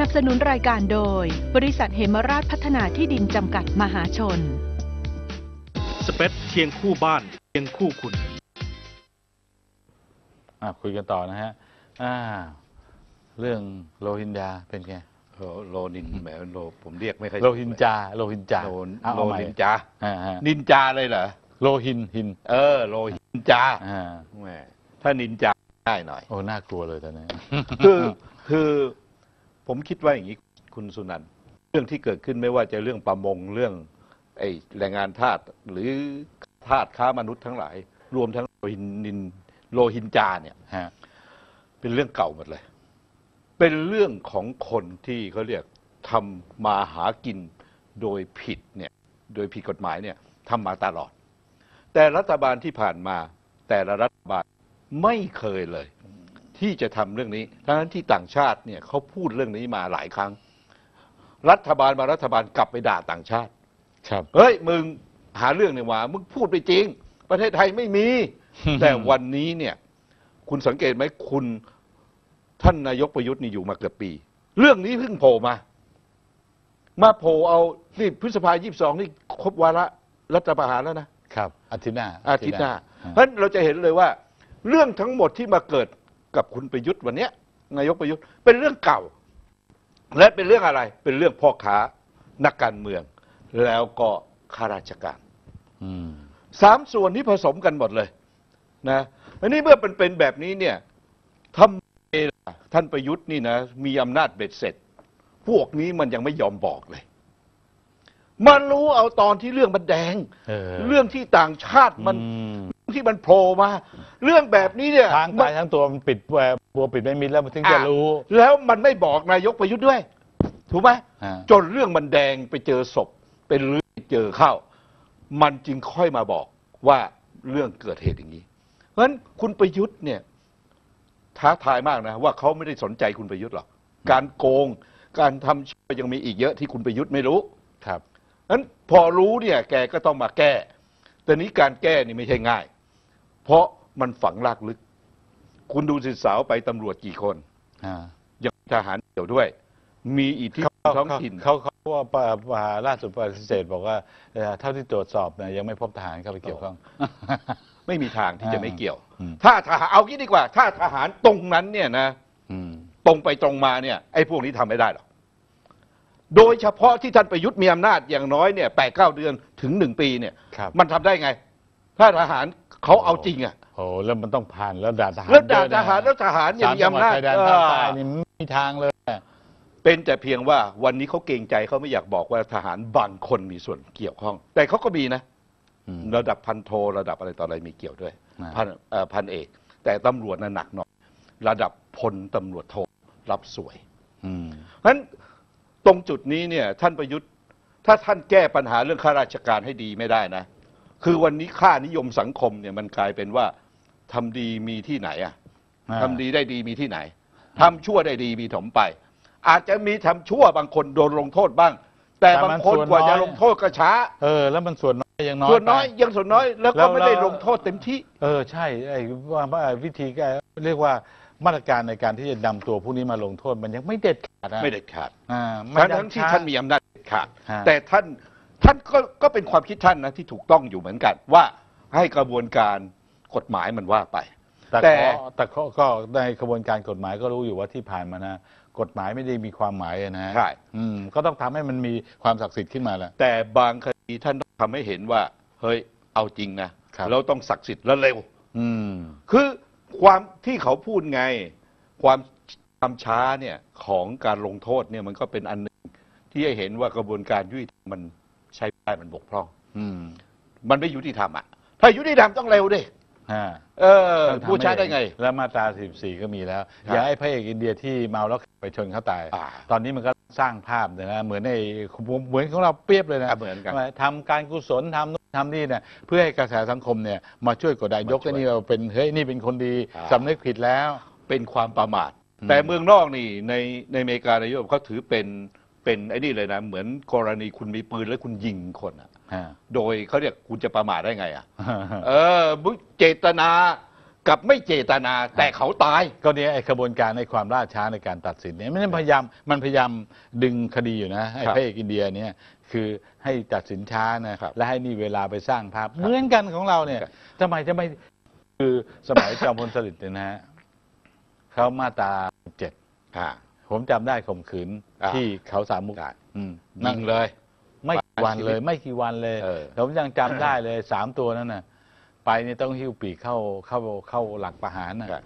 นับสนุนรายการโดย บริษัทเหมราชพัฒนาที่ดินจำกัดมหาชน สเปซเคียงคู่บ้านเคียงคู่คุณอะคุยกันต่อนะฮะอ่าเรื่องโรฮิงญาเป็นไง โลโลนินแหมโลผมเรียกไม่ค่อยโรฮิงญาโรฮิงญาโลเอาโลเอาใหม่นินจา อ่าฮะนินจาเลยเหรอ โรฮินฮินเออ โลหินจาอ่าแหมถ้านินจาได้หน่อย โอ้น่ากลัวเลยตอนนี้ คือคือ ผมคิดว่าอย่างนี้คุณสุนันเรื่องที่เกิดขึ้นไม่ว่าจะเรื่องประมงเรื่องไอ้แรงงานทาสหรือทาสค้ามนุษย์ทั้งหลาย รวมทั้งโลหินนินโลหินจาเนี่ยฮะเป็นเรื่องเก่าหมดเลย เป็นเรื่องของคนที่เขาเรียกทำมาหากินโดยผิดเนี่ยโดยผิดกฎหมายเนี่ยทำมาตลอด แต่รัฐบาลที่ผ่านมาแต่ละรัฐบาลไม่เคยเลย ที่จะทำเรื่องนี้ ทั้งนั้นที่ต่างชาติเนี่ยเขาพูดเรื่องนี้มาหลายครั้ง รัฐบาลมารัฐบาลกลับไปด่าต่างชาติ ครับเฮ้ยมึงหาเรื่องเนี่ยว่ามึงพูดไปจริง ประเทศไทยไม่มี แต่วันนี้เนี่ย คุณสังเกตไหมคุณท่านนายกประยุทธ์นี่อยู่มาเกือบปี เรื่องนี้เพิ่งโผล่มา มาโผล่เอานี่พฤษภายี่สองนี่ครบวาระรัฐประหารแล้วนะครับอาทิตย์หน้าอาทิตย์หน้าฮะเพราะฉะนั้นเราจะเห็นเลยว่า เรื่องทั้งหมดที่มาเกิด กับคุณประยุทธ์วันเนี้ยนายกประยุทธ์เป็นเรื่องเก่า และเป็นเรื่องอะไรเป็นเรื่องพ่อค้านักการเมือง แล้วก็ข้าราชการอืมสามส่วนนี้ผสมกันหมดเลย นะอันนี้เมื่อเป็นเป็นแบบนี้เนี่ยทำไมล่ะท่านประยุทธ์นี่นะมีอำนาจเบ็ดเสร็จ พวกนี้มันยังไม่ยอมบอกเลยมันรู้เอาตอนที่เรื่องมันแดง เออ เรื่องที่ต่างชาติมัน อืม ที่มันโผล่มา เรื่องแบบนี้เนี่ยทางตายทั้งตัวมันปิดแวร์บัวปิดไม่มิดแล้วมันถึงจะรู้ แล้วมันไม่บอกนายกประยุทธ์ด้วย ถูกไหมฮะจนเรื่องมันแดงไปเจอศพเป็นเรื่องเจอเข้า มันจึงค่อยมาบอกว่าเรื่องเกิดเหตุอย่างนี้ เพราะฉะนั้นคุณประยุทธ์เนี่ยท้าทายมากนะว่าเขาไม่ได้สนใจคุณประยุทธ์หรอกการโกงการทำชั่วยังมีอีกเยอะที่คุณประยุทธ์ไม่รู้ครับนั้นพอรู้เนี่ยแกก็ต้องมาแก้ แต่นี้การแก้นี่ไม่ใช่ง่าย เพราะมันฝังลากลึก คุณดูสิสาวไปตำรวจกี่คนอ่ายังมีทหารเกี่ยวด้วย มีอิทธิพลท้องถิ่น เขาเขาเขาว่าปะปะล่าสุดปฏิเสธบอกว่าเอ่อเท่าที่ตรวจสอบนะยังไม่พบทหารเข้าไปเกี่ยวข้อง ไม่มีทางที่จะไม่เกี่ยว อืม ถ้าทหารเอางี้ดีกว่า ถ้าทหารตรงนั้นเนี่ยนะ อืม ตรงไปตรงมาเนี่ยไอ้พวกนี้ทำไม่ได้หรอก โดยเฉพาะที่ท่านประยุทธ์มีอำนาจอย่างน้อยเนี่ยแปดเก้าเดือนถึงหนึ่งปีเนี่ย ครับ มันทำได้ไง ถ้าทหาร เขาเอาจริงอะโอ้แล้วมันต้องผ่านแล้วด่านทหารแล้วด่านด้วยทหารแล้วทหารเนี่ยสามมีจังหวัดอำนาจชายแดนภาคใต้นี่ไม่มีทางเลย เป็นแต่เพียงว่าวันนี้เขาเกรงใจเขาไม่อยากบอกว่าทหารบางคนมีส่วนเกี่ยวข้อง แต่เขาก็มีนะอืมระดับพันโทระดับอะไรต่ออะไรมีเกี่ยวด้วยอ่าพันเอ่อพันเอก แต่ตำรวจน่ะหนักหน่อยระดับพลตำรวจโทรับสวยอืมเพราะฉะนั้นตรงจุดนี้เนี่ยท่านประยุทธ์ ถ้าท่านแก้ปัญหาเรื่องข้าราชการให้ดีไม่ได้นะ คือวันนี้ค่านิยมสังคมเนี่ยมันกลายเป็นว่าทำดีมีที่ไหนอะอ่า ทำดีได้ดีมีที่ไหนทำชั่วได้ดีมีถมไป อาจจะมีทำชั่วบางคนโดนลงโทษบ้าง แต่บางคนกว่าจะลงโทษก็ช้า เออ แล้วมันส่วนน้อยยังน้อยส่วนน้อยไป ยังส่วนน้อยแล้วแล้ก็วไม่ได้แล้ว ลงโทษเต็มที่ เออใช่ไอ้ว่าว่าวิธีการเรียกว่ามาตรการในการที่จะนำตัวผู้นี้มาลงโทษมันยังไม่เด็ดขาดนะไม่เด็ดขาดอ่าทั้งยัทั้งที่ช้ ท่านมีอำนาจเด็ดขาด ฮะ แต่ท่าน ท่านก็ก็เป็นความคิดท่านนะที่ถูกต้องอยู่เหมือนกัน ว่าให้กระบวนการกฎหมายมันว่าไป แต่แต่ขอแต่ขอก็ในกระบวนการกฎหมายก็รู้อยู่ว่าที่ผ่านมานะกฎหมายไม่ได้มีความหมายอะนะใช่ อืมก็ต้องทำให้มันมีความศักดิ์สิทธิ์ขึ้นมาแหละ แต่บางคดีท่านต้องทำให้เห็นว่า เฮ้ยเอาจริงนะครับเราต้องศักดิ์สิทธิ์และเร็ว อืม คือความที่เขาพูดไง ความความช้าเนี่ยของการลงโทษเนี่ยมันก็เป็นอันหนึ่งที่ให้เห็นว่ากระบวนการยุติธรรมมัน ใช้ไม่ได้มันบกพร่อง อืมมันไม่ยุติธรรมอะ ถ้ายุติธรรมต้องเร็วดิฮะเออต้องทำพูดช้าได้ไง แล้วมาตรา14ก็มีแล้วครับอย่าให้พระเอกอินเดียที่เมาแล้วไปชนเขาตาย อ่า ตอนนี้มันก็สร้างภาพเนยนะเหมือนในเหมือนของเราเปรียบเลยนะอะเหมือนกันว่าทำการกุศลทำนู่นทำนี่เนี่ยเพื่อให้กระแสสังคมเนี่ยมาช่วยกดดันมายกไอ้นี่เราเป็นเฮ้ยนี่เป็นคนดีอ่า สำนึกผิดแล้ว เป็นความประมาท อืม แต่เมืองนอกนี่ในในอเมริกาในยุโรปเขาถือเป็น เป็นไอ้นี่เลยนะ เหมือนกรณีคุณมีปืนแล้วคุณยิงคนอะฮะ โดยเขาเรียกคุณจะประมาทได้ไงอะเออมุเจตนากับไม่เจตนาแต่เขาตาย ก็เนี่ยไอ้กระบวนการในความล่าช้าในการตัดสินเนี่ยมันพยายามมันพยายามดึงคดีอยู่นะไอ้ครับพระเอกอินเดียเนี่ยคือให้ตัดสินช้านะครับและให้นี่เวลาไปสร้างภาพเหมือนกันของเราเนี่ยครับทำไมจะไม่คือสมัยจอมพลสฤษดิ์เนี่ยนะฮะเขามาตราเจ็ด อ่า ผมจำได้ข่มขืนอ่า ที่เขาสามมุกได้อืมยินั่งงเลย ไม่กี่วันเลยชีวิตไม่กี่วันเลยเออ ผมยังจำได้เลยสามตัวนั้นน่ะ ไปนี่ต้องหิ้วปีกเข้าเข้าเข้าหลักประหารน่ะ ครับ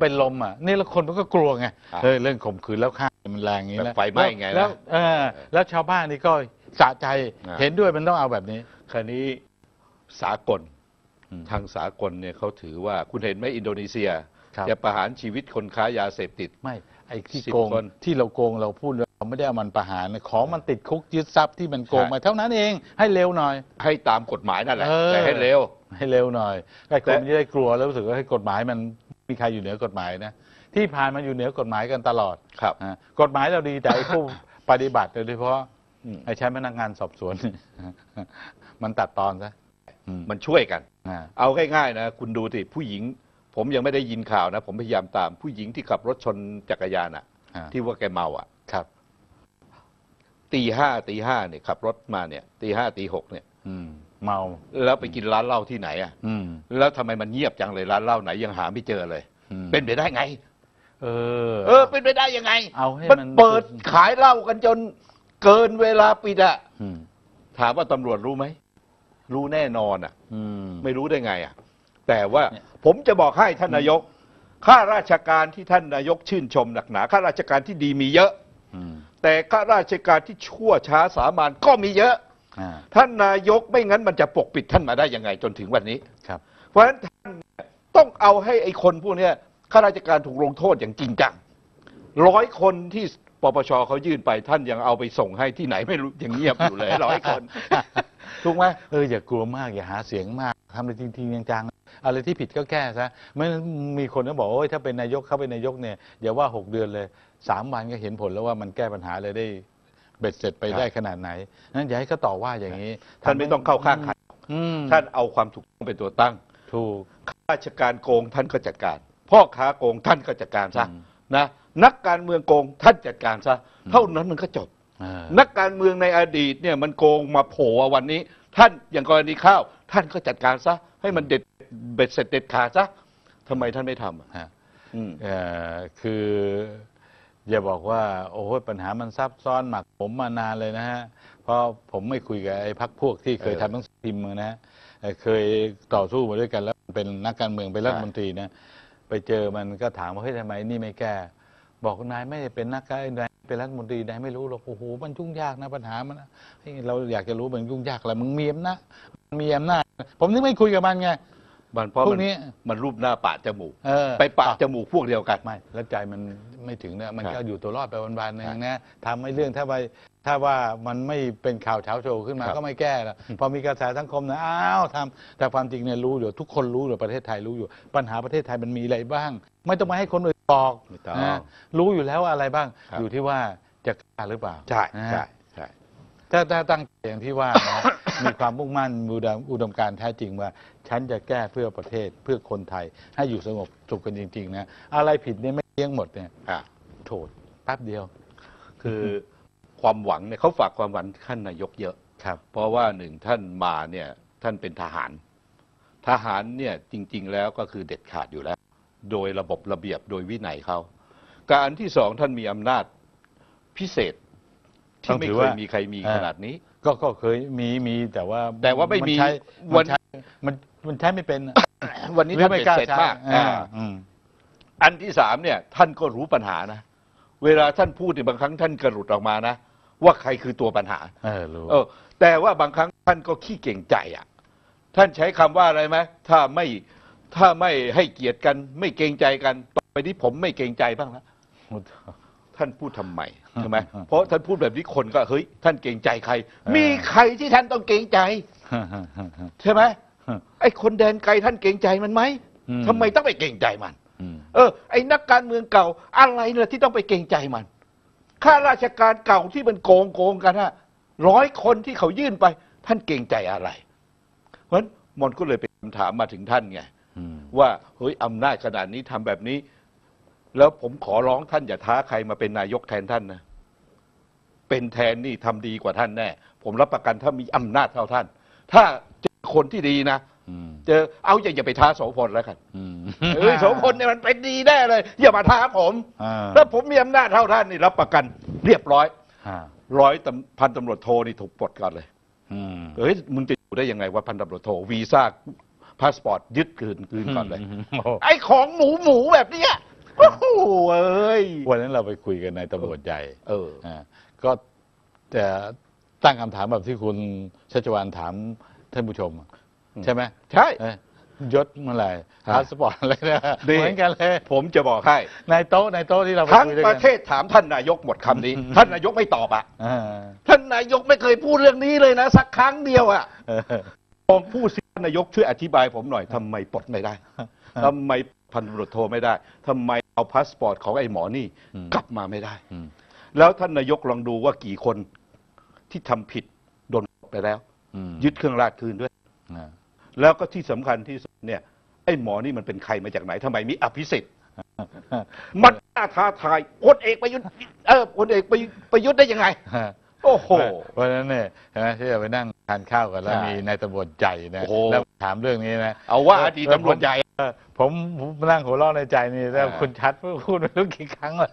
เป็นลมอะนี่แล้วคนมันก็กลัวไงอะเฮ้ยเรื่องข่มขืนแล้วฆ่ามันแรงอย่างนี้แบบแล้วไฟไหม้ไงนะแล้วเออแล้วชาวบ้านนี่ก็สะใจอะเห็นด้วยมันต้องเอาแบบนี้ คราวนี้สากลอืมทางสากลเนี่ยเขาถือว่าคุณเห็นไหมอินโดนีเซีย ครับ จะประหารชีวิตคนค้ายาเสพติด ไม่ ไอ้ที่สิบโกงคน ที่เราโกงเราพูดเราไม่ได้เอามันประหารนะของมันติดคุกยึดทรัพย์ที่มันโกงใช่มาเท่านั้นเองให้เร็วหน่อย ให้ตามกฎหมายนั่นแหละเออ แต่ให้เร็ว ให้เร็วหน่อยไอ้คแต่ นจะได้กลัวแล้วรู้สึกว่าให้กฎหมายมันมีใครอยู่เหนือกฎหมายนะที่ผ่านมาอยู่เหนือกฎหมายกันตลอดครับอะกฎหมายเราดีแต่ไอ้ผู้ ปฏิบัติโดยเฉพาะอืม ไอ้ใช้พนักงานสอบสวน มันตัดตอนซะอืมมันช่วยกัน อ่า เอาง่ายๆนะ คุณดูสิผู้หญิง ผมยังไม่ได้ยินข่าวนะ ผมพยายามตามผู้หญิงที่ขับรถชนจักรยานอะอ่าที่ว่าแกเมาอะครับ ตีห้าตีห้าเนี่ยขับรถมาเนี่ยตีห้าตีหกเนี่ย อืม เมา แล้วไปกินร้านเหล้าที่ไหนอะ อืม แล้วทำไมมันเงียบจังเลยร้านเหล้าไหนยังหาไม่เจอเลย อืม เป็นไปได้ไง เออ เออ เป็นไปได้ยังไงเอาให้มันมันเปิดขายเหล้ากันจนเกินเวลาปิดอะอืมถามว่าตำรวจรู้ไหมรู้แน่นอนอะอืม ไม่รู้ได้ไงอะ แต่ว่าเนี่ยผมจะบอกให้ท่านนายก ข้าราชการที่ท่านนายกชื่นชมหนักหนาข้าราชการที่ดีมีเยอะอืมแต่ข้าราชการที่ชั่วช้าสามัญก็มีเยอะอ่าท่านนายกไม่งั้นมันจะปกปิดท่านมาได้ยังไงจนถึงวันนี้ครับ เพราะฉะนั้นท่านต้องเอาให้ไอ้คนพวกเนี้ยข้าราชการถูกลงโทษอย่างจริงจังร้อยคนที่ปปชเขายื่นไปท่านยังเอาไปส่งให้ที่ไหนไม่รู้ยังเงียบอยู่เลยร้อยคนถูกไหมเอออย่ากลัวมากอย่าหาเสียงมากทำอะไรจริงๆจังๆ อะไรที่ผิดก็แก้ซะไม่งั้นมีคนก็บอกว่าโอ้ยถ้าเป็นนายกเข้าเป็นนายกเนี่ยอย่าว่าหกเดือนเลยสามวันก็เห็นผลแล้วว่ามันแก้ปัญหาเลยได้เบ็ดเสร็จไปครับได้ขนาดไหนนั้นอย่าให้เขาต่อว่าอย่างนี้ท่านไม่ต้องเข้าข้างใครอืมท่านเอาความถูกต้องเป็นตัวตั้ง ถูกข้าราชการโกงท่านก็จัดการ พ่อค้าโกงท่านก็จัดการซะอืมนะนักการเมืองโกงท่านจัดการซะเท่านั้นมันก็จบเออนักการเมืองในอดีตเนี่ยมันโกงมาโผล่วันนี้ ท่านอย่างกรณีข้าว ท่านก็จัดการซะ ให้มันเด็ดเบ็ดเสร็จเด็ดขาดซะทำไมท่านไม่ทำอะฮะอืม เอ่อคืออย่าบอกว่า โอ้ยปัญหามันซับซ้อนหมักผมมานานเลยนะฮะ เพราะผมไม่คุยกับไอ้พักพวกที่เคยเออทำหนังสือพิมพ์มานะฮะเอ่อเคยต่อสู้มาด้วยกันแล้วเป็นนักการเมืองเป็นรัฐมนตรีนะ ไปเจอมันก็ถามว่าเฮ้ยทำไมนี่ไม่แก้ บอกนายไม่ได้เป็นนักการนาย เป็นรัฐมนตรีนายไม่รู้หรอกโอ้โหมันยุ่งยากนะปัญหามันนะเฮ้ยเราอยากจะรู้มันยุ่งยากอะไรมึงมีอำนาจมีอำนาจผมนึกไม่คุยกับมันไงมันเพราะพวมักนนี้ มันรูปหน้าปะจมูก เออไปปะจมูกพวกเดียวกัน ไม่แล้วใจมันไม่ถึงนะมันครับก็อยู่ตัวรอดไปวันๆหนึงครับนะทำให้เรื่องถ้าไปถ้าว่ามันไม่เป็นข่าวเช้าโชว์ขึ้นมาครับ ก็ไม่แก้แล้วพอมีกระแสสังคมนะอ้าวทำแต่ความจริงเนี่ยรู้อยู่ทุกคนรู้อยู่ประเทศไทยรู้อยู่ ปัญหาประเทศไทยมันมีอะไรบ้าง ไม่ต้องมาให้คนอื่น บอกไม่ต้อง นะรู้อยู่แล้วว่าอะไรบ้าง ครับ อยู่ที่ว่าจะกล้าหรือเปล่าใช่นะใช่ใช่ ถ้าถ้าตั้งใจอย่างที่ว่านะ มีความมุ่งมั่นอุดมอุดมการณ์แท้จริงว่า ฉันจะแก้เพื่อประเทศเพื่อคนไทย ให้อยู่สงบสุขกันจริง ๆ นะ อะไรผิดเนี่ยไม่เลี้ยงหมดเนี่ยอะโทษแป๊บเดียวคือความหวังเนี่ยเขาฝากความหวังท่านนายกเยอะ ครับ เพราะว่าหนึ่งท่านมาเนี่ยท่านเป็นทหาร ทหารเนี่ยจริง ๆ แล้วก็คือเด็ดขาดอยู่แล้ว โดยระบบระเบียบโดยวินัยเขาการที่สองท่านมีอำนาจพิเศษ ที่ไม่เคยมีใครมีขนาดนี้ ก็ก็เคยมีมีแต่ว่าแต่ว่าไม่มีนใช้วัมัน นใช้มันมันใช้ไม่เป็นอะวันนี้หรือท่านไม่เป็นกล้าเสร็จใช้มากอ่าอ่าอืมอันที่สามเนี่ยท่านก็รู้ปัญหานะ เวลาท่านพูดเนี่ยบางครั้งท่านกระหลุดออกมานะ ว่าใครคือตัวปัญหา เออรู้ เออแต่ว่าบางครั้งท่านก็ขี้เก่งใจอะ ท่านใช้คำว่าอะไรไหมถ้าไม่ ถ้าไม่ให้เกียรติกัน ไม่เกรงใจกันต่อไปนี้ผมไม่เกรงใจบ้างนะท่านพูดทำไมใช่ไหมเพราะท่านพูดแบบนี้คนก็เฮ้ยท่านเกรงใจใคร มีใครที่ท่านต้องเกรงใจใช่ไหมไอ้คนแดนไกลท่านเกรงใจมันไหมอืมทำไมต้องไปเกรงใจมันอืมเออ ไอ้นักการเมืองเก่า อะไรล่ะที่ต้องไปเกรงใจมันข้าราชการเก่าที่มันโกงโกงกันฮะร้อยคนที่เขายื่นไป ท่านเกรงใจอะไร เพราะฉะนั้นมันก็เลยเป็นคำถามมาถึงท่านไงอืม ว่าเฮ้ยอำนาจขนาดนี้ทำแบบนี้ แล้วผมขอร้องท่านอย่าท้าใครมาเป็นนายกแทนท่านนะ เป็นแทนนี่ทำดีกว่าท่านแน่ ผมรับประกันถ้ามีอำนาจเท่าท่าน ถ้าเจอคนที่ดีนะอืมเจอเอาอย่าอย่าไปท้าโสพลแล้วกันอืมเอ้ยโสพลเนี่ยมันเป็นดีแน่เลย อย่ามาท้าผมอ่าถ้าผมมีอำนาจเท่าท่านนี่รับประกัน เรียบร้อยอ่าร้อยตำพันตำรวจโทนี่ถูกปลดก่อนเลยอืมเฮ้ยมึงจะอยู่ได้ยังไงว่าพันตำรวจโทวีซ่า พาสปอร์ตยึดคืนคืนก่อนเลยโอ้ไอ้ของหมูหมูแบบเนี้ยโอ้โหเอ้ยวันนั้นเราไปคุยกันในตำรวจใหญ่เอออ่าก็จะตั้งคำถามแบบที่คุณชัชวานถามท่านผู้ชมอะอืมใช่ไหมใช่เอ้ยยศเมื่อไหร่ฮะพาสปอร์ตอะไรนะนี่เหมือนกันเลย ผมจะบอกให้ในโต๊ะในโต๊ะที่เราไปทั้งคุยด้วยปกัระเทศถามท่านนายกหมดคำนี้ ท่านนายกไม่ตอบอะอ่าท่านนายกไม่เคยพูดเรื่องนี้เลยนะ สักครั้งเดียวอะเออลองพูดสิท่านนายกช่วยอธิบายผมหน่อยทำไมปลดไม่ได้ทำไมพันตำรวจโทไม่ได้ทำไมเอาพาสปอร์ตของไอ้หมอนี่อืมกลับมาไม่ได้ อืม แล้วท่านนายกลองดูว่ากี่คนที่ทำผิดโดนปลดไปแล้ว อืมยึดเครื่องราชคืนด้วย อ่าแล้วก็ที่สำคัญที่สุดเนี่ยไอ้หมอนี่มันเป็นใครมาจากไหนทำไมมีอภิสิทธิ์มันน่าท้าทายพลเอกประยุทธ์เออพลเอกประยุทธ์ประยุทธ์ได้ยังไง โอ้โห เพราะฉะนั้นเนี่ยเห็นไหมที่เราไปนั่งทานข้าวกันแล้วใช่มีนายตำรวจใหญ่นะโอ้โห แล้วถามเรื่องนี้นะเอาว่าอดีตตำรวจใหญ่ เออผมผมนั่งหัวเราะในใจนี่แล้วอ่า คุณชัดพูดไม่รู้กี่ครั้งเลย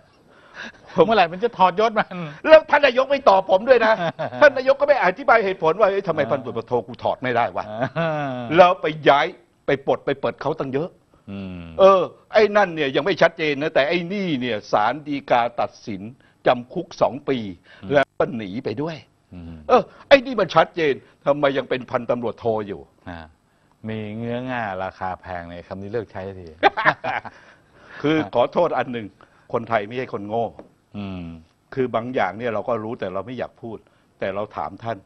เมื่อไหร่มันจะถอดยศมัน แล้วท่านนายกไม่ตอบผมด้วยนะ ท่านนายกก็ไม่อธิบายเหตุผลว่าเอ้ยทำไมพันตำรวจโทกูถอดไม่ได้วะแล้วไปย้ายไปปลดไปเปิดเขาตั้งเยอะ อืม เออ ไอ้นั่นเนี่ยยังไม่ชัดเจนนะแต่ไอ้นี่เนี่ยศาลฎีกาตัดสิน จำคุกสองปี แล้วก็หนีไปด้วยมเออ ไอ้นี่มันชัดเจนทำไมยังเป็นพันตำรวจโทอยู่ อ่ามีเงื้อง่าราคาแพงในยคำนี้เลิกใช้ที คือขอโทษอันหนึ่ง คนไทยไม่ใช่คนโง่ อืมคือบางอย่างเนี่ยเราก็รู้แต่เราไม่อยากพูด แต่เราถามท่าน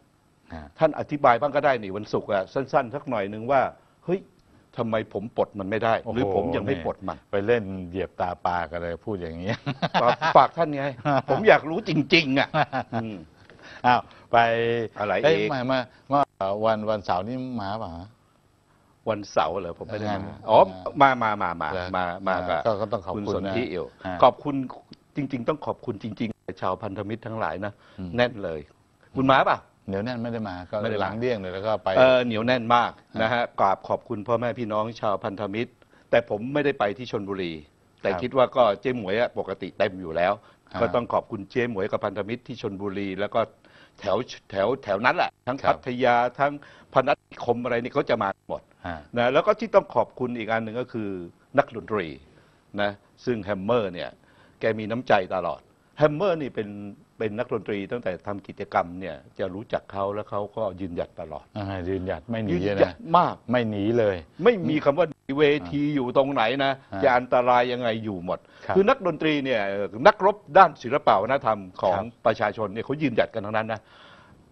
อ่า ท่านอธิบายบ้างก็ได้นี่วันศุกร์อะสั้น ๆ สักหน่อยหนึ่งว่า เฮ้ย ทำไมผมปลดมันไม่ได้ หรือผมยังไม่ปลดมัน ไปเล่นเหยียบตาปลากันเลยพูดอย่างนี้ฝากฝากท่านไง ผมอยากรู้จริง ๆ อะอืม อ้าวไปอะไรเอ้ยอีกมามามาวันวันเสาร์นี้มาเปล่าฮะ วันเสาร์เหรอผมไม่ได้งานมาอ๋อมามามามาเหรอมามากับก็ก็ต้องขอบคุณคุณสนนะธิเอวฮะขอบคุณจริง ๆ ต้องขอบคุณจริง ๆ ชาวพันธมิตรทั้งหลายนะอืม แน่นเลย คุณมาป่ะ เดี๋ยวแน่นไม่ได้มาก็ไม่ได้มา หลังเดี้ยงเลยแล้วก็ไป เออเหนียวแน่นมากนะฮะกราบขอบคุณพ่อแม่พี่น้องชาวพันธมิตร แต่ผมไม่ได้ไปที่ชนบุรี แต่ครับคิดว่าก็เจ๊หมวยอะปกติเต็มอยู่แล้ว อ่าก็ต้องขอบคุณเจ๊หมวยกับพันธมิตรที่ชนบุรี แล้วก็แถวแถวแถวนั้นแหละทั้งครับ พัทยาทั้งพนัสนิคมอะไรนี่เขาจะมาหมดอ่านะแล้วก็ที่ต้องขอบคุณอีกอันหนึ่งก็คือนักดนตรีนะซึ่งแฮมเมอร์เนี่ยแกมีน้ำใจตลอดแฮมเมอร์นี่เป็น เป็นนักดนตรีตั้งแต่ทำกิจกรรมเนี่ยจะรู้จักเขาแล้วเขาก็ยืนหยัดตลอดอ่ายืนหยัดไม่หนียืนหยันะดมาก ไม่หนีเลย ไม่มีคำว่าเวทีอยู่ตรงไหนนะอ่าจะอันตรายยังไงอยู่หมดครับอนักดนตรีเนี่ยเอ่อนักรบด้านศิลปะวัฒนธรรมของครับ ประชาชนเนี่ยเขายืนหยัดกันทั้งนั้นนะ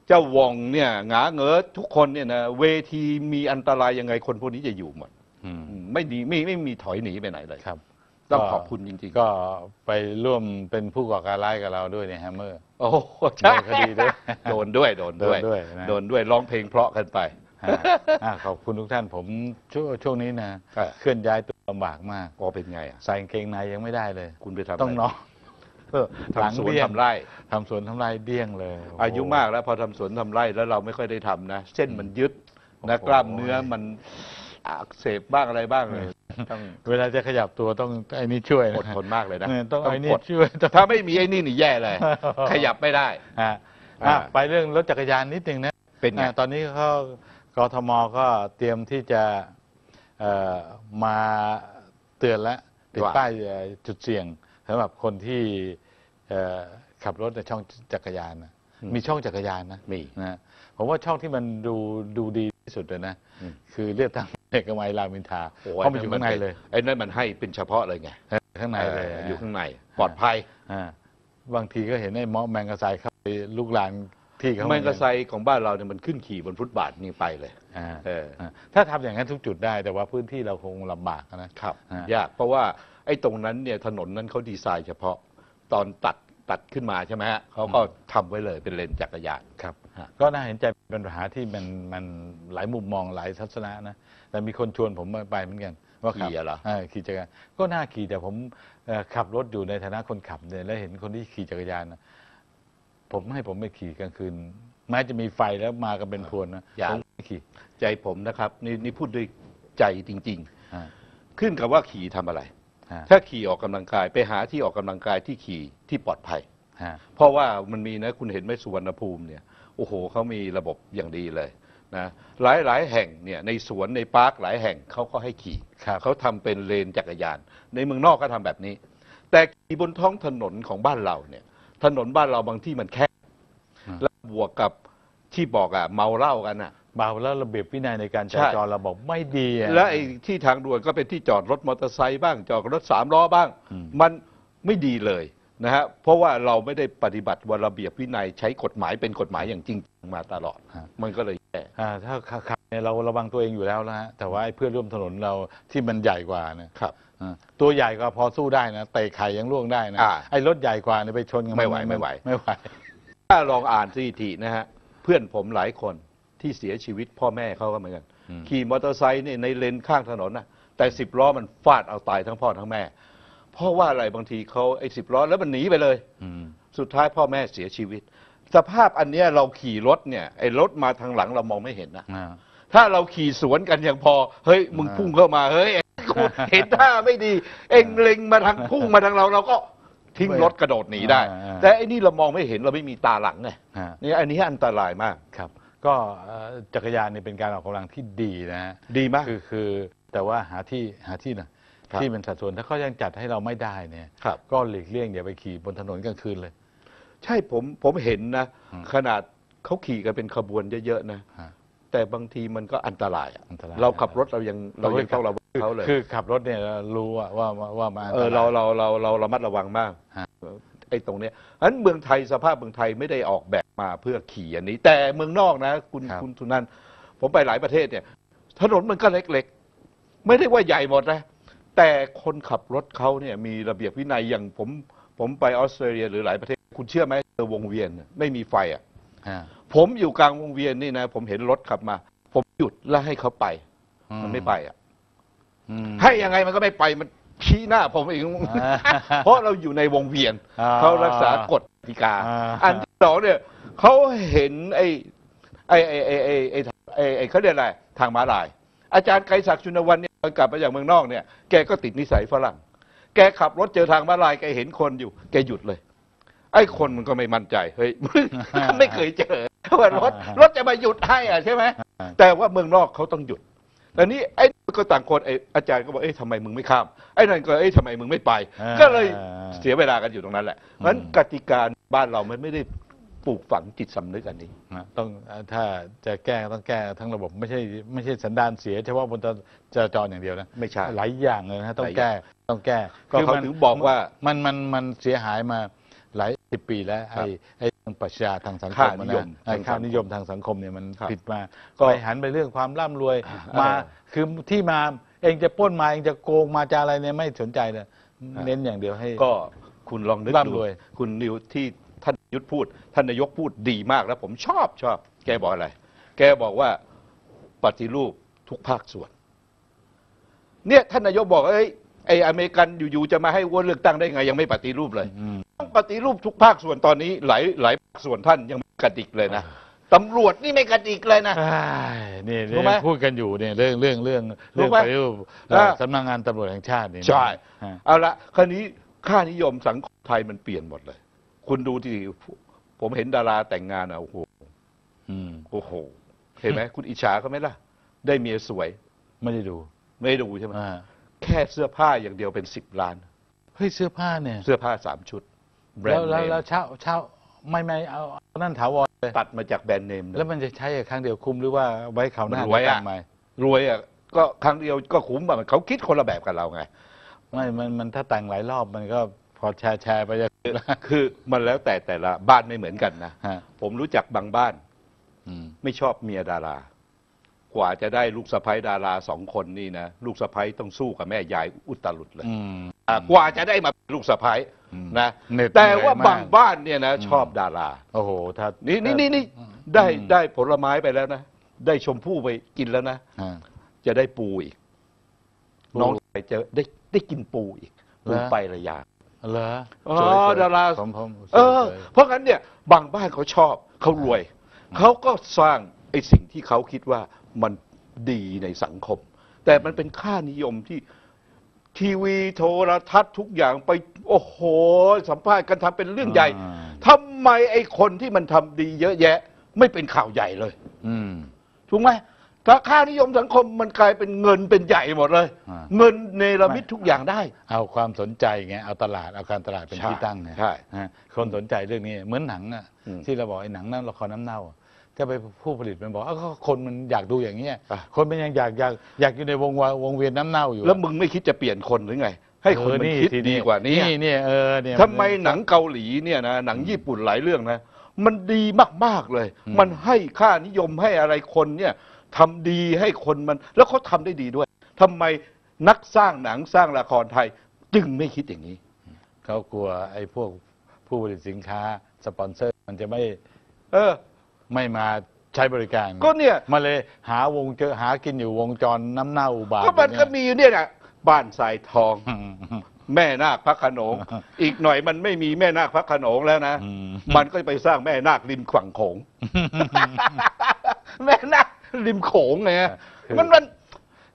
เจ้าวองเนี่ยหงาเหงอทุกคนเนี่ยนะเวทีมีอันตรายยังไงคนพวกนี้จะอยู่หมดอืมอืมไม่ดีไม่ไม่มีถอยหนีไปไหนเลย ครับ ต้องก็ขอบคุณจริงๆ ก็ไปร่วมเป็นผู้ก่อการร้ายกับเราด้วยเนี่ยแฮมเมอร์โอ้โหใช่โดนคดีด้วยโดนด้วยโดนด้วยโดนด้วยนะโดนด้วยร้องเพลงเพราะกันไปฮะอ่าขอบคุณทุกท่านผมช่วงช่วงนี้นะเออ เคลื่อนย้ายตัวลำบากมากอ๋อเป็นไงอะ ใส่กางเกงในยังไม่ได้เลย คุณไปทำะไรต้องนอนเออหลังทำสวนเดี้ยงทำไร่ ทำสวนทำไรเดี้ยงเลยโโห อายุมากแล้วพอทำสวนทำไร่แล้วเราไม่ค่อยได้ทำนะเส้นมันยึดนะโอ้โห กล้ามเนื้อมัน อักเสบบ้างอะไรบ้างเลยต้องเวลาจะขยับตัวต้องไอ้นี่ช่วยะอดทนมากเลยนะเออต้องไอ้นี่กดช่วยต้องถ้าไม่มีไอ้นี่นี่แย่เลย ขยับไม่ได้อะอ่าอะไปเรื่องรถจักรยานนิดนึงนะเป็นไงอะตอนนี้เขากทมก็เตรียมที่จะเอ่อมาเตือนแล้วติดว่าป้ายเอ่อจุดเสี่ยงสำหรับคนที่เอ่อขับรถในช่องจักรยานนะมีช่องจักรยานนะมีนะผมว่าช่องที่มันดูดูดีที่สุดเลยนะอืมคือเรียกทาง เอกมัยรามอินทราโอ้เพราะมันอยู่ข้างในเลยไอ้นั่นมันให้เป็นเฉพาะเลยไงเออข้างในเลยอออยู่ข้างในปลอดภัยอ่าบางทีก็เห็นไอ้เมาะแมงกะไซเข้าไปลูกหลานที่เขาแมงกะไซของบ้านเราเนี่ยมันขึ้นขี่บนฟุตบาทนี่ไปเลยอ่าเอออ่าถ้าทำอย่างนั้นทุกจุดได้แต่ว่าพื้นที่เราคงลำบากนะครับอ่ายยากเพราะว่าไอ้ตรงนั้นเนี่ยถนนนั้นเขาดีไซน์เฉพาะตอนตัดตัดขึ้นมาใช่ไหมฮะเขาก็ทำไว้เลยเป็นเลนจักรยานครับฮะ ก็น่าเห็นใจเป็นปัญหาที่มันมันหลายมุมมองหลายทัศนะนะ แต่มีคนชวนผมไปเหมือนกัน ว่าขับขี่อะเหรอเออขี่จักรยานก็น่าขี่แต่ผมเอ่อขับรถอยู่ในฐานะคนขับเนี่ยแล้วเห็นคนที่ขี่จักรยานนะผมให้ผมไปขี่กลางคืนแม้จะมีไฟแล้วมากันเป็นพรวนนะอย่าผมไม่ขี่ใจผมนะครับนี่นี่พูดด้วยใจจริงอ่าๆขึ้นกับว่าขี่ทำอะไรอ่าถ้าขี่ออกกำลังกายไปหาที่ออกกำลังกายที่ขี่ที่ปลอดภัยฮะเพราะว่ามันมีนะคุณเห็นไหมสุวรรณภูมิเนี่ย โอ้โหเขามีระบบอย่างดีเลยนะหลายหลายแห่งเนี่ยในสวนในปาร์คหลายแห่งเขาก็ให้ขี่ครับเขาทำเป็นเลนจักรยาน ในเมืองนอกก็ทำแบบนี้ แต่ขี่บนท้องถนนของบ้านเราเนี่ย ถนนบ้านเราบางที่มันแคบอืมแล้วบวกกับที่บอกอะเมาเหล้ากันอะเบาแล้วระเบียบวินัยในการจใช่ราจรเราบอกไม่ดีอะแล้วไอ้ที่ทางด่วนก็เป็นที่จอดรถมอเตอร์ไซค์บ้างจอดรถสามล้อบ้างอืมมันไม่ดีเลย นะฮะเพราะว่าเราไม่ได้ปฏิบัติวระเบียบวินัยใช้กฎหมายเป็นกฎหมายอย่างจริงจังมาตลอด ฮะ มันก็เลยแย่อ่าถ้าขับเนี่ยเราระวังตัวเองอยู่แล้วนะฮะแต่ว่าไอ้เพื่อนร่วมถนนเราที่มันใหญ่กว่าเนี่ยครับ อ่าตัวใหญ่ก็พอสู้ได้นะเตะไข่ยังล่วงได้นะอ่าไอ้รถใหญ่กว่าเนี่ยไปชนกันไม่ไหวไม่ไหว ไม่ไหว ถ้าลองอ่านสถิตินะฮะเพื่อนผมหลายคนที่เสียชีวิตพ่อแม่เขาก็เหมือนกัน อืม ขี่มอเตอร์ไซค์เนี่ยในเลนข้างถนนนะแต่สิบล้อมันฟาดเอาตายทั้งพ่อทั้งแม่ เพราะว่าอะไรบางทีเขาไอ้สิบล้อแล้วมันหนีไปเลย อืม สุดท้ายพ่อแม่เสียชีวิต สภาพอันเนี้ยเราขี่รถเนี่ยไอ้รถมาทางหลังเรามองไม่เห็นนะ อ่า ถ้าเราขี่สวนกันยังพอ เฮ้ย มึงอ่า พุ่งเข้ามา เฮ้ยไอ้กูเห็นท่าไม่ดี เอ็งเล็งมาทางพุ่งมาทางเราเราก็ทิ้งรถกระโดดหนีได้ อ่า แต่ไอ้นี่เรามองไม่เห็นเราไม่มีตาหลังไงฮะนี่อันนี้อันตรายมาก ครับ ก็เอ่อจักรยานเนี่ยเป็นการออกกำลังที่ดีนะฮะดีมาก คือคือแต่ว่าหาที่หาที่หนะครับ ที่เป็นสัดส่วนถ้าเขายังจัดให้เราไม่ได้เนี่ยครับ ก็หลีกเลี่ยงอย่าไปขี่บนถนนกลางคืนเลย ใช่ผมผมเห็นนะ อืม ขนาดเขาขี่กันเป็นขบวนเยอะๆนะฮะ แต่บางทีมันก็อันตรายอะอันตรายเราขับรถเรายังเรายังต้องระวังเขาเลยคือขับรถเนี่ยรู้ว่าว่าว่าว่ามาเออเราเราเราเราระมัดระวังมากฮะไอ้ตรงเนี้ยอันเมืองไทยสภาพเมืองไทยไม่ได้ออกแบบมาเพื่อขี่อันนี้ แต่เมืองนอกนะ คุณครับ คุณทุนันผมไปหลายประเทศเนี่ย ถนนมันก็เล็กๆ ไม่ได้ว่าใหญ่หมดนะ แต่คนขับรถเขาเนี่ยมีระเบียบวินัยอย่างผมผมไปออสเตรเลียหรือหลายประเทศ คุณเชื่อไหมเจอวงเวียนไม่มีไฟอะผมอยู่กลางวงเวียนนี่นะ ผมเห็นรถขับมา ผมหยุดแล้วให้เขาไปมันไม่ไปอะให้ยังไงมันก็ไม่ไปมันชี้หน้าผมเองเพราะเราอยู่ในวงเวียนเขารักษากฎกติกา อันที่สองเนี่ยเขาเห็นไอ้ไอ้ไอ้ไอ้ไอ้ไอ้เขาเรียกอะไรทางม้าลาย อาจารย์ไกรศักดิ์ชุนวันเนี่ย กลับมาจากเมืองนอกเนี่ยแกก็ติดนิสัยฝรั่ง แกขับรถเจอทางม้าลายแกเห็นคนอยู่ แกหยุดเลย ไอ้คนมันก็ไม่มั่นใจเฮ้ย ไม่เคยเจอว่ารถรถจะมาหยุดให้อะใช่ไหมแต่ว่าเมืองนอกเขาต้องหยุดแต่นี้ไอ้ก็ต่างคนไอ้อาจารย์ก็บอกเอ้ยทำไมมึงไม่ข้ามไอ้นั่นก็เอ้ยทำไมมึงไม่ไปอ่าก็เลยเสียเวลากันอยู่ตรงนั้นแหละเพราะฉะนั้นอืมกติกาบ้านเรามันไม่ได้ ปลูกฝังจิตสำนึกอันนี้นะต้องถ้าจะแก้ต้องแก้ทั้งระบบไม่ใช่ไม่ใช่สันดานเสียเฉพาะบนจราจรอย่างเดียวนะไม่ใช่หลายอย่างเลยนะฮะต้องหลายอย่าแก้งต้องแก้ก็เขามันถึงบอกว่ามันมันมันเสียหายมาหลายสิบปีแล้วครัไอ้บไอ้เรื่องปรัชญาทางสังคค่ามนิยมนะไอ้ทางสังคมค่านิยมทางสังคมเนี่ยมันครับผิดมา ก็ไปหันไปเรื่องความร่ำรวยอ่ามาเออคือที่มาเองจะปล้นมาเองจะโกงมาจะอะไรเนี่ยไม่สนใจเลยครับเน้นอย่างเดียวให้ก็คุณลองนึกร่ำดูรวยคุณนิวที่ ท่านยุทธพูด ท่านนายกพูดดีมากแล้วผมชอบชอบ แกบอกอะไร แกบอกว่าปฏิรูปทุกภาคส่วน เนี่ยท่านนายกบอกเอ้ยไออเมริกันอยู่ๆจะมาให้วัวเลือกตั้งได้ไง ยังไม่ปฏิรูปเลยอืมต้องปฏิรูปทุกภาคส่วนตอนนี้หลายหลายภาคส่วนท่านยังไม่กระดิกเลยนะตำรวจนี่ไม่กระดิกเลยนะอ้ายนี่รู้เรื่ไหมองพูดกันอยู่เนี่ยเรื่องเรื่องเรื่องรู้เรื่องไหมปฏิรูปอ่าสำนักงานตำรวจแห่งชาตินี่ใช่ฮะเอาละคราวนี้ค่านิยมสังคมไทยมันเปลี่ยนหมดเลย คุณดูที่ผมเห็นดาราแต่งงานอะโอ้โหอืมโอ้โห เห็นไหมคุณอิจฉาเขาไหมล่ะ ได้เมียสวย ไม่ได้ดู ไม่ได้ดูใช่ไหมอ่าแค่เสื้อผ้าอย่างเดียวเป็นสิบล้าน เฮ้ยเสื้อผ้าเนี่ย เสื้อผ้าสามชุด แบรแล้นวด์แล้วเนแล้วมเช่าเช่าไม่ไม่เอาเอานั่นถาวรเลยตัดมาจากแบรนด์เนมเลยแล้วมันจะใช้ครั้งเดียวคุ้มหรือว่าไว้คราวหน้ามันรวยอะตั้งใหม่รวยอะก็ครั้งเดียวก็คุ้มอะเขาคิดคนละแบบกับเราไง ไม่มันมันถ้าแต่งหลายรอบมันก็พ อแชร์แชร์ไปจะคือมันแล้วแต่แต่ละบ้านไม่เหมือนกันนะฮะผมรู้จักบางบ้านอืมไม่ชอบเมียดารา กว่าจะได้ลูกสะใภ้ดาราสองคนนี่นะลูกสะใภ้ต้องสู้กับแม่ยายอุตลุดเลยอืมอะกว่าจะได้มาเป็นลูกสะใภ้อืมนะเหน็ดแต่ว่าเหนื่อยมากบางบ้านเนี่ยนะอืมชอบดารา โอ้โหถ้านี่นี่นี่นี่อืมได้อืมได้ผลไม้ไปแล้วนะได้ชมพู่ไปกินแล้วนะฮะจะได้ปูอีกปูน้องไปเจอได้ได้กินปูอีกปูเหรอไประยาง เหรออ๋อสวยๆดารา ผมผมเออสวยๆเพราะงั้นเนี่ยบางบ้านเขาชอบเขารวย เขาก็สร้างไอ้สิ่งที่เขาคิดว่ามันดีในสังคม แต่มันเป็นค่านิยมที่ทีวีโทรทัศน์ทุกอย่างไป โอ้โห สัมภาษณ์กันทำเป็นเรื่องใหญ่อ่า ทำไมไอ้คนที่มันทำดีเยอะแยะ ไม่เป็นข่าวใหญ่เลย อืม ถูกไหม ถ้าค่านิยมสังคมมันกลายเป็นเงินเป็นใหญ่หมดเลย อ่า เงินเนรมิตทุกอย่างได้ เอาความสนใจไงเอาตลาดเอาการตลาดเป็นใช่ที่ตั้งไงใช่ฮะคนสนใจเรื่องนี้เหมือนหนังอะอืมที่เราบอกไอ้หนังนั่นละครน้ำเน่าอะถ้าไปผู้ผลิตมันบอกเอ้าก็คนมันอยากดูอย่างเงี้ยอะ คนมันยังอยากอยากอยากอยู่ในวงวาวงเวียนน้ำเน่าอยู่อะแล้วมึงไม่คิดจะเปลี่ยนคนหรือไง ให้คนมันเออคิดทีดีกว่านี้นี่เนี่ยเออเนี่ยทำไมหนังเกาหลีเนี่ยนะหนังญี่ปุ่นหลายเรื่องนะ มันดีมากๆเลยอืมมันให้ค่านิยมให้อะไรคนเนี่ย ทำดีให้คนมัน แล้วเขาทำได้ดีด้วยทำไมนักสร้างหนังสร้างละครไทย จึงไม่คิดอย่างนี้ เขากลัวไอ้พวกผู้ผลิตสินค้าสปอนเซอร์ มันจะไม่เออ ไม่มาใช้บริการก็เนี่ย มาเลยหาวงเจอหากินอยู่วงจรน้ำเน่าอุบาทก็มันอย่างก็เงี้ยมีอยู่เนี่ยนะบ้านทรายทองอืมแม่นาคพระโขนง อีกหน่อยมันไม่มีแม่นาคพระโขนงแล้วนะอืมมันก็จะไปสร้างแม่นาคริมฝั่งโขง แม่นาค ริมโขงไงฮะคือมันมัน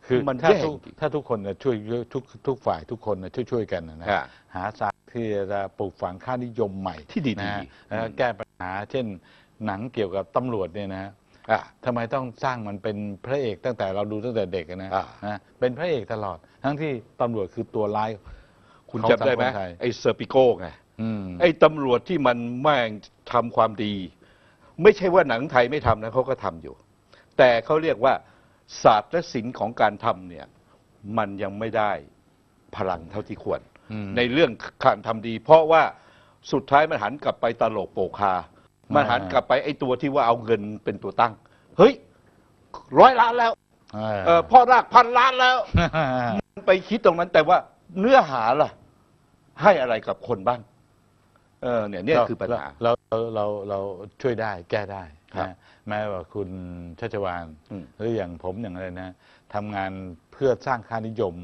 คือมันถ้าแย่ทุกจริงถ้าทุกคนน่ะช่วยทุกทุกฝ่ายทุกคนน่ะช่วยช่วยกันนะนะฮะ หาสารที่จะปลูกฝังค่านิยมใหม่ที่ดีๆ นะฮะอืมแล้วแก้ปัญหา เช่นหนังเกี่ยวกับตำรวจเนี่ยนะฮะอะ ทำไมต้องสร้างมันเป็นพระเอกตั้งแต่เราดูตั้งแต่เด็กอะนะอ่า นะเป็นพระเอกตลอด ทั้งที่ตำรวจคือตัวร้าย คุณของจำได้ไหมสังคมไทย ไอ้เซอร์ปิโก้ไงอืมไอ้ตำรวจที่มันแม่งทำความดี ไม่ใช่ว่าหนังไทยไม่ทำนะเขาก็ทำอยู่ แต่เขาเรียกว่าศาสตร์และศิลป์ของการทำเนี่ยมันยังไม่ได้พลังเท่าที่ควรอืมในเรื่องการทำดี เพราะว่าสุดท้ายมันหันกลับไปตลกโปกคามันหันกลับไปไอ้ตัวที่ว่าเอาเงินเป็นตัวตั้ง เฮ้ยร้อยล้านแล้วเออพ่อรากพันล้านแล้วไปคิดตรงนั้นแต่ว่าเนื้อหาล่ะ ให้อะไรกับคนบ้าง เออเนี่ยเนี่ยคือปัญหาเราเราเราเราช่วยได้แก้ได้ครับนะแม้ว่าคุณชัชวานอืม หรืออย่างผมอย่างไรนะทำงานเพื่อสร้างค่านิยม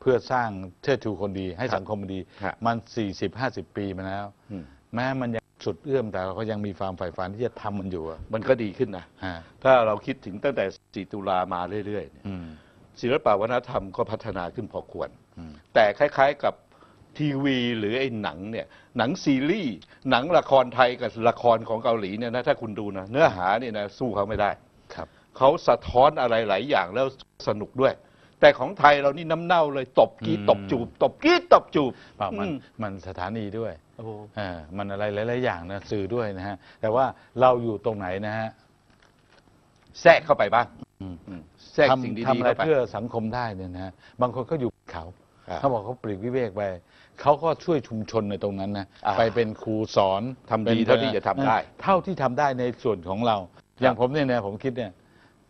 เพื่อสร้างเชิดชูคนดี ให้สังคมดีฮะมันสี่สิบห้าสิบปีมาแล้ว อืมแม้มันยังสุดเอื้อมแต่เราก็ยังมีความใฝ่ฝันที่จะทำมันอยู่อะมันก็ดีขึ้นนะ ฮะถ้าเราคิดถึงตั้งแต่ 4 ตุลามาเรื่อยๆเนี่ยอืมศิลปวัฒนธรรมก็พัฒนาขึ้นพอควร อืมแต่คล้าย ๆ กับ ทีวีหรือไอ้หนังเนี่ยหนังซีรีส์หนังละครไทยกับละครของเกาหลีเนี่ยนะถ้าคุณดูนะเนื้อหาเนี่ยนะสู้เขาไม่ได้ครับเขาสะท้อนอะไรหลายอย่างแล้วสนุกด้วย แต่ของไทยเรานี่น้ำเน่าเลยตบกรีดอืมตบจูบตบกรีดตบจูบ เปล่ามันอืม มันสถานีด้วยโอ้โหเออมันอะไรหลาย ๆ อย่างนะสื่อด้วยนะฮะ แต่ว่าเราอยู่ตรงไหนนะฮะแทรกเข้าไปบ้างอืมอืมแทรกสิ่งทำดีทำๆอะไรเข้าไป เพื่อสังคมได้เนี่ยนะฮะบางคนเขาอยู่เขา ครับเขาบอกเขาปลีกวิเวกไปเขาก็ช่วยชุมชนในตรงนั้นนะอ่าไปเป็นครูสอนทำดีป็นเท่าที่จะทำได้เออเท่าที่ทำได้ในส่วนของเรา อย่างผมเนี่ยนะผมคิดเนี่ย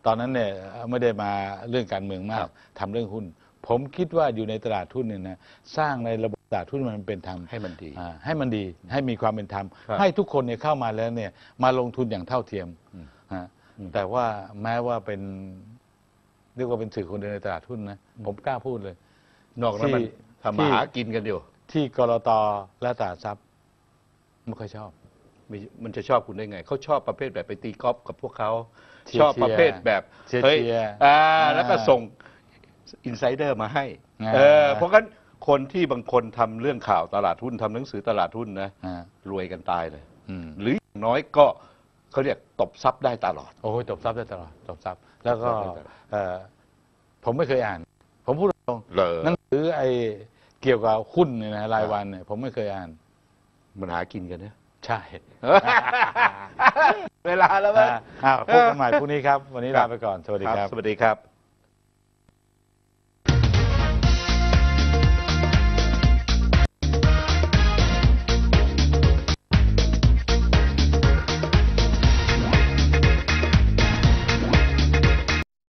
ตอนนั้นเนี่ยไม่ได้มาเรื่องการเมืองมาครักบทำเรื่องหุ้น ผมคิดว่าอยู่ในตลาดหุ้นเนี่ยนะสร้างในระบบตลาดหุ้นมันเป็นธรรม ให้มันดี อ่าให้มันดีให้มีความเป็นธรรม ครับให้ทุกคนเนี่ยเข้ามาแล้วเนี่ยมาลงทุนอย่างเท่าเทียมอืมฮะอืม แต่ว่าแม้ว่าเป็น เรียกว่าเป็นสื่อคนเดียวในตลาดหุ้นนะผมกล้าพูดเลย นอกนั้นมันที่ทำมาหากินกันอยู่ที่กรตและตลาดทรัพย์ไม่ค่อยชอบไม่มันจะชอบคุณได้ไง เขาชอบประเภทแบบไปตีกอล์ฟกับพวกเขาเชียร์ชอบประเภทแบบเชียร์เฮ้ยเชียร์อ่าอ่าแล้วก็ส่งอินไซเดอร์มาให้อ่า เออเพราะงั้นคนที่บางคนทำเรื่องข่าวตลาดหุ้นทำหนังสือตลาดหุ้นนะอ่ารวยกันตายเลย อืมหรืออย่างน้อยก็เขาเรียกตบซับได้ตลอด โอ้ยตบทรัพย์ได้ตลอดตบทรัพย์แล้วก็ตบทรัพย์ได้ตลอด เอ่อผมไม่เคยอ่าน ผมพูดตรงเลย หนัง สือไอ้เกี่ยวกับหุ้นเนี่ยนะรายวันเนี่ยผมไม่เคยอ่าน มันหากินกันเนี่ยใช่ เวลาแล้วมั้ยอ่าอ่าพบกันใหม่พรุ่งนี้ครับ วันนี้ลาไปก่อน สวัสดีครับ สวัสดีครับ